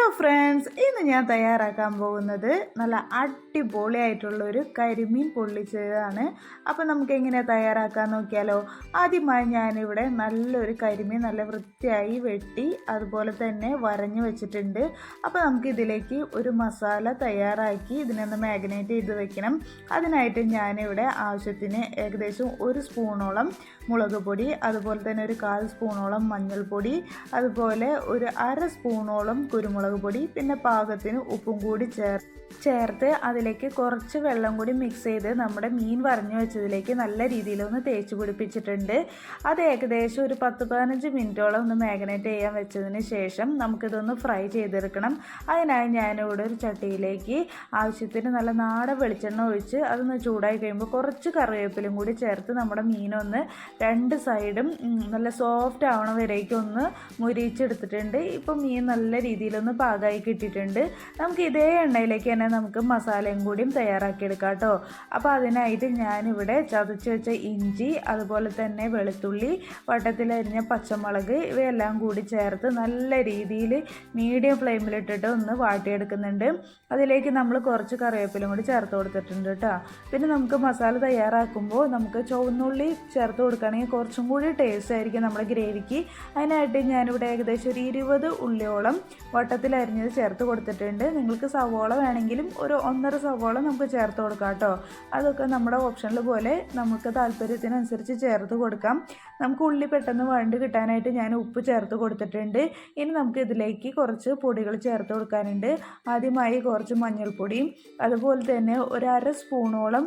Hello friends ഇന്ന് ഞാൻ തയ്യാറാക്കാൻ പോകുന്നത് നല്ല അടിപൊളിയായിട്ടുള്ള ഒരു കരിമീൻ പൊള്ളിച്ചതാണ്. അപ്പോൾ നമുക്ക് എങ്ങനെ തയ്യാറാക്കാൻ നോക്കിയാലോ? ആദ്യമായി ഞാനിവിടെ നല്ലൊരു കരിമീൻ നല്ല വൃത്തിയായി വെട്ടി അതുപോലെ തന്നെ വരഞ്ഞു വെച്ചിട്ടുണ്ട്. അപ്പോൾ നമുക്ക് ഇതിലേക്ക് ഒരു മസാല തയ്യാറാക്കി ഇതിനൊന്ന് മാഗ്നേറ്റ് ചെയ്ത് വെക്കണം. അതിനായിട്ട് ഞാനിവിടെ ആവശ്യത്തിന് ഏകദേശം ഒരു സ്പൂണോളം മുളക് പൊടി അതുപോലെ തന്നെ ഒരു കാൽ സ്പൂണോളം മഞ്ഞൾപ്പൊടി അതുപോലെ ഒരു അര സ്പൂണോളം കുരുമുളക് പൊടി പിന്നെ പാകത്തിന് ഉപ്പും കൂടി ചേർ ചേർത്ത് അതിലേക്ക് കുറച്ച് വെള്ളം കൂടി മിക്സ് ചെയ്ത് നമ്മുടെ മീൻ വരഞ്ഞു വെച്ചതിലേക്ക് നല്ല രീതിയിലൊന്ന് തേച്ച് പിടിപ്പിച്ചിട്ടുണ്ട്. അത് ഏകദേശം ഒരു പത്ത് പതിനഞ്ച് മിനിറ്റോളം ഒന്ന് മാഗ്നേറ്റ് ചെയ്യാൻ വെച്ചതിന് ശേഷം നമുക്കിതൊന്ന് ഫ്രൈ ചെയ്തെടുക്കണം. അതിനായി ഞാനിവിടെ ഒരു ചട്ടിയിലേക്ക് ആവശ്യത്തിന് നല്ല നാടൻ വെളിച്ചെണ്ണ ഒഴിച്ച് അതൊന്ന് ചൂടായി കഴിയുമ്പോൾ കുറച്ച് കറിവേപ്പിലും കൂടി ചേർത്ത് നമ്മുടെ മീനൊന്ന് രണ്ട് സൈഡും നല്ല സോഫ്റ്റ് ആവണ വരേക്കും ഒന്ന് മുരിച്ചെടുത്തിട്ടുണ്ട് ഇപ്പോൾ മീൻ നല്ല രീതിയിലൊന്ന് പാകമായി കിട്ടിയിട്ടുണ്ട്. നമുക്ക് ഇതേ എണ്ണയിലേക്ക് തന്നെ നമുക്ക് മസാലയും കൂടിയും തയ്യാറാക്കിയെടുക്കാം കേട്ടോ. അപ്പോൾ അതിനായിട്ട് ഞാനിവിടെ ചതച്ച് വെച്ച ഇഞ്ചി അതുപോലെ തന്നെ വെളുത്തുള്ളി വട്ടത്തിലരിഞ്ഞ പച്ചമുളക് ഇവയെല്ലാം കൂടി ചേർത്ത് നല്ല രീതിയിൽ മീഡിയം ഫ്ലെയിമിലിട്ടിട്ട് ഒന്ന് വാട്ടിയെടുക്കുന്നുണ്ട്. അതിലേക്ക് നമ്മൾ കുറച്ച് കറിവേപ്പിലും കൂടി ചേർത്ത് കൊടുത്തിട്ടുണ്ട് കേട്ടോ. പിന്നെ നമുക്ക് മസാല തയ്യാറാക്കുമ്പോൾ നമുക്ക് ചുവന്നുള്ളി ചേർത്ത് കൊടുക്കുകയാണെങ്കിൽ കുറച്ചും കൂടി ടേസ്റ്റ് ആയിരിക്കും നമ്മുടെ ഗ്രേവിക്ക്. അതിനായിട്ട് ഞാനിവിടെ ഏകദേശം ഒരു ഇരുപത് ഉള്ളിയോളം വട്ടത്തിൽ അരിഞ്ഞത് ചേർത്ത് കൊടുത്തിട്ടുണ്ട്. നിങ്ങൾക്ക് സവോള വേണമെങ്കിലും ഒരു ഒന്നര സവോള നമുക്ക് ചേർത്ത് കൊടുക്കാം കേട്ടോ. അതൊക്കെ നമ്മുടെ ഓപ്ഷനിൽ പോലെ നമുക്ക് താല്പര്യത്തിനനുസരിച്ച് ചേർത്ത് കൊടുക്കാം. നമുക്ക് ഉള്ളി പെട്ടെന്ന് വഴണ്ട് കിട്ടാനായിട്ട് ഞാൻ ഉപ്പ് ചേർത്ത് കൊടുത്തിട്ടുണ്ട്. ഇനി നമുക്ക് ഇതിലേക്ക് കുറച്ച് പൊടികൾ ചേർത്ത് കൊടുക്കാനുണ്ട്. ആദ്യമായി കുറച്ച് മഞ്ഞൾപ്പൊടിയും അതുപോലെ തന്നെ ഒരു അര സ്പൂണോളം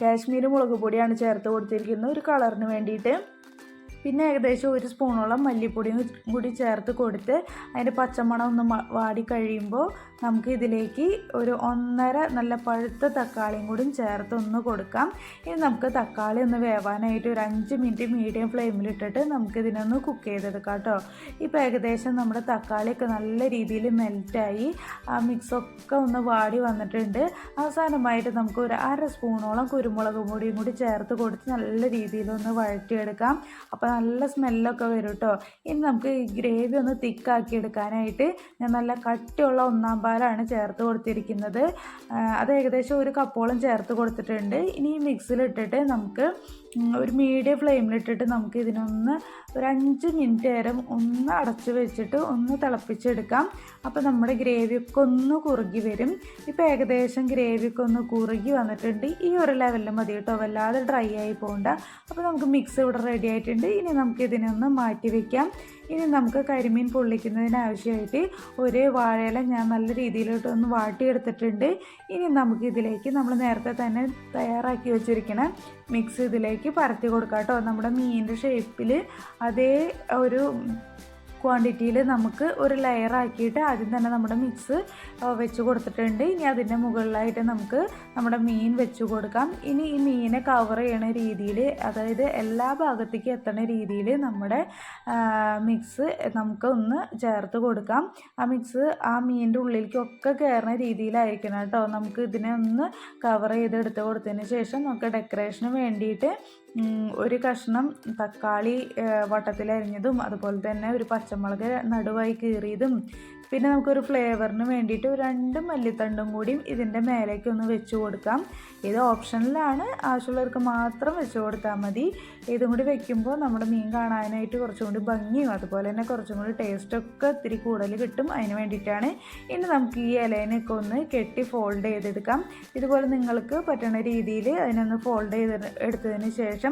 കാശ്മീരി മുളക് പൊടിയാണ് ചേർത്ത് കൊടുത്തിരിക്കുന്നത്. ഒരു കളറിന് വേണ്ടിയിട്ട്. പിന്നെ ഏകദേശം ഒരു സ്പൂണോളം മല്ലിപ്പൊടിയും കൂടി ചേർത്ത് കൊടുത്ത് അതിന്റെ പച്ചമണം ഒന്ന് വാടി കഴിയുമ്പോൾ നമുക്ക് ഇതിലേക്ക് ഒരു ഒന്നര നല്ല പഴുത്ത തക്കാളിയും കൂടി ചേർത്ത് ഒന്ന് കൊടുക്കാം. ഇനി നമുക്ക് തക്കാളി ഒന്ന് വേവാനായിട്ട് ഒരു അഞ്ച് മിനിറ്റ് മീഡിയം ഫ്ലെയിമിലിട്ടിട്ട് നമുക്ക് ഇതിനൊന്ന് കുക്ക് ചെയ്തെടുക്കാം കേട്ടോ. ഇപ്പോൾ ഏകദേശം നമ്മുടെ തക്കാളിയൊക്കെ നല്ല രീതിയിൽ മെൽറ്റായി ആ മിക്സൊക്കെ ഒന്ന് വാടി വന്നിട്ടുണ്ട്. അവസാനമായിട്ട് നമുക്ക് ഒരു അര സ്പൂണോളം കുരുമുളക് പൊടിയും കൂടി ചേർത്ത് കൊടുത്ത് നല്ല രീതിയിലൊന്ന് വഴറ്റിയെടുക്കാം. അപ്പോൾ നല്ല സ്മെല്ലൊക്കെ വരും കേട്ടോ ഇനി നമുക്ക് ഈ ഗ്രേവി ഒന്ന് തിക്കാക്കി എടുക്കാനായിട്ട് ഞാൻ നല്ല കട്ടിയുള്ള ഒന്നാം പാലാണ് ചേർത്ത് കൊടുത്തിരിക്കുന്നത്. അത് ഏകദേശം ഒരു കപ്പോളം ചേർത്ത് കൊടുത്തിട്ടുണ്ട്. ഇനി ഈ മിക്സിലിട്ടിട്ട് നമുക്ക് ഒരു മീഡിയം ഫ്ലെയിമിലിട്ടിട്ട് നമുക്ക് ഇതിനൊന്ന് ഒരു അഞ്ച് മിനിറ്റ് നേരം ഒന്ന് അടച്ചു വെച്ചിട്ട് ഒന്ന് തിളപ്പിച്ചെടുക്കാം. അപ്പോൾ നമ്മുടെ ഗ്രേവിയൊക്കെ ഒന്ന് കുറുകി വരും. ഇപ്പോൾ ഏകദേശം ഗ്രേവിയൊക്കെ ഒന്ന് കുറുകി വന്നിട്ടുണ്ട്. ഈ ഒരു ലെവലിൽ മതി കേട്ടോ. വല്ലാതെ ഡ്രൈ ആയി പോകണ്ട അപ്പോൾ നമുക്ക് മിക്സ് ഇവിടെ റെഡി ആയിട്ടുണ്ട്. ഇനി നമുക്ക് ഇതിനൊന്ന് മാറ്റി വെക്കാം. ഇനി നമുക്ക് കരിമീൻ പൊള്ളിക്കുന്നതിനാവശ്യമായിട്ട് ഒരു വാഴയില ഞാൻ നല്ല രീതിയിലോട്ട് ഒന്ന് വാട്ടിയെടുത്തിട്ടുണ്ട്. ഇനി നമുക്ക് ഇതിലേക്ക് നമ്മൾ നേരത്തെ തന്നെ തയ്യാറാക്കി വെച്ചിരിക്കുന്ന മിക്സ് ഇതിലേക്ക് പരത്തി കൊടുക്കാം കേട്ടോ നമ്മുടെ മീനിന്റെ ഷേപ്പിൽ അതേ ഒരു ക്വാണ്ടിറ്റിയിൽ നമുക്ക് ഒരു ലെയർ ആക്കിയിട്ട് ആദ്യം തന്നെ നമ്മുടെ മിക്സ് വെച്ച് കൊടുത്തിട്ടുണ്ട്. ഇനി അതിന്റെ മുകളിലായിട്ട് നമുക്ക് നമ്മുടെ മീൻ വെച്ച് കൊടുക്കാം. ഇനി ഈ മീനെ കവർ ചെയ്യണ രീതിയിൽ അതായത് എല്ലാ ഭാഗത്തേക്കും എത്തണ രീതിയിൽ നമ്മുടെ മിക്സ് നമുക്ക് ഒന്ന് ചേർത്ത് കൊടുക്കാം. ആ മിക്സ് ആ മീനിന്റെ ഉള്ളിലേക്കൊക്കെ കയറുന്ന രീതിയിലായിരിക്കണം കേട്ടോ. നമുക്ക് ഇതിനെ ഒന്ന് കവർ ചെയ്തെടുത്ത് കൊടുത്തതിന് ശേഷം നമുക്ക് ഡെക്കറേഷന് വേണ്ടിയിട്ട് ഒരു കഷ്ണം തക്കാളി വട്ടത്തിലരിഞ്ഞതും അതുപോലെ തന്നെ ഒരു പച്ചമുളക് നടുവായി കീറിയതും പിന്നെ നമുക്കൊരു ഫ്ലേവറിന് വേണ്ടിയിട്ട് രണ്ട് മല്ലിത്തണ്ടും കൂടിയും ഇതിന്റെ മേലേക്ക് ഒന്ന് വെച്ച് കൊടുക്കാം. ഇത് ഓപ്ഷനിലാണ്. ആവശ്യമുള്ളവർക്ക് മാത്രം വെച്ച് കൊടുത്താൽ മതി. ഇതും കൂടി വെക്കുമ്പോൾ നമ്മുടെ മീൻ കാണാനായിട്ട് കുറച്ചും കൂടി ഭംഗിയും അതുപോലെ തന്നെ കുറച്ചും കൂടി ടേസ്റ്റൊക്കെ ഇത്തിരി കൂടുതൽ കിട്ടും അതിന് വേണ്ടിയിട്ടാണ്. ഇനി നമുക്ക് ഈ ഇലേനൊക്കെ ഒന്ന് കെട്ടി ഫോൾഡ് ചെയ്തെടുക്കാം. ഇതുപോലെ നിങ്ങൾക്ക് പറ്റുന്ന രീതിയിൽ അതിനൊന്ന് ഫോൾഡ് ചെയ്ത് എടുത്തതിന് ശേഷം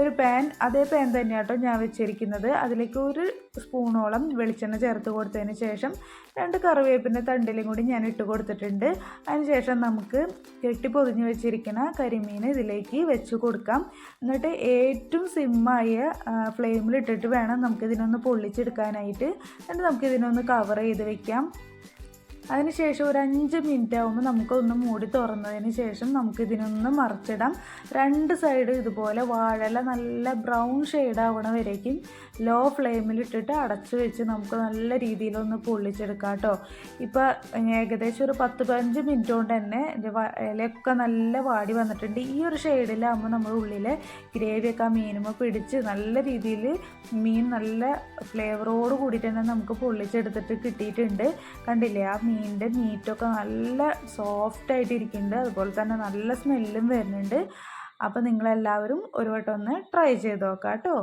ഒരു പാൻ അതേ പാൻ തന്നെയാട്ടോ ഞാൻ വെച്ചിരിക്കുന്നത്. അതിലേക്ക് ഒരു സ്പൂണോളം വെളിച്ചെണ്ണ ചേർത്ത് കൊടുത്തതിന് ശേഷം രണ്ട് കറിവേപ്പിന്റെ തണ്ടിലും കൂടി ഞാൻ ഇട്ട് കൊടുത്തിട്ടുണ്ട്. അതിനുശേഷം നമുക്ക് കെട്ടി പൊതിഞ്ഞ് വെച്ചിരിക്കുന്ന കരിമീൻ ഇതിലേക്ക് വെച്ച് കൊടുക്കാം. എന്നിട്ട് ഏറ്റവും സിമ്മായ ഫ്ലെയിമിലിട്ടിട്ട് വേണം നമുക്കിതിനൊന്ന് പൊള്ളിച്ചെടുക്കാനായിട്ട്. എന്നിട്ട് നമുക്കിതിനൊന്ന് കവർ ചെയ്ത് വെക്കാം. അതിനുശേഷം ഒരു അഞ്ച് മിനിറ്റ് ആകുമ്പോൾ നമുക്കൊന്ന് മൂടി തുറന്നതിന് ശേഷം നമുക്ക് ഇതിനൊന്ന് മറിച്ചിടാം. രണ്ട് സൈഡ് ഇതുപോലെ വാഴല നല്ല ബ്രൗൺ ഷെയ്ഡ് ആവണ വരേക്കും ലോ ഫ്ലെയിമിൽ ഇട്ടിട്ട് അടച്ച് വെച്ച് നമുക്ക് നല്ല രീതിയിലൊന്ന് പൊള്ളിച്ചെടുക്കാം കേട്ടോ. ഇപ്പോൾ ഏകദേശം ഒരു പത്ത് പതിനഞ്ച് മിനിറ്റ് കൊണ്ട് തന്നെ ഇലയൊക്കെ നല്ല വാടി വന്നിട്ടുണ്ട്. ഈ ഒരു ഷെയ്ഡിലാകുമ്പോൾ നമ്മൾ ഉള്ളിൽ ഗ്രേവിയൊക്കെ ആ മീനുമ്പോൾ പിടിച്ച് നല്ല രീതിയിൽ മീൻ നല്ല ഫ്ലേവറോട് കൂടിയിട്ട് തന്നെ നമുക്ക് പൊള്ളിച്ചെടുത്തിട്ട് കിട്ടിയിട്ടുണ്ട്. കണ്ടില്ലേ? ആ മീനിന്റെ മീറ്റൊക്കെ നല്ല സോഫ്റ്റ് ആയിട്ട് ഇരിക്കുന്നുണ്ട് അതുപോലെ തന്നെ നല്ല സ്മെല്ലും വരുന്നുണ്ട്. അപ്പോൾ നിങ്ങളെല്ലാവരും ഒരു വട്ടം ഒന്ന് ട്രൈ ചെയ്ത് നോക്കാം കേട്ടോ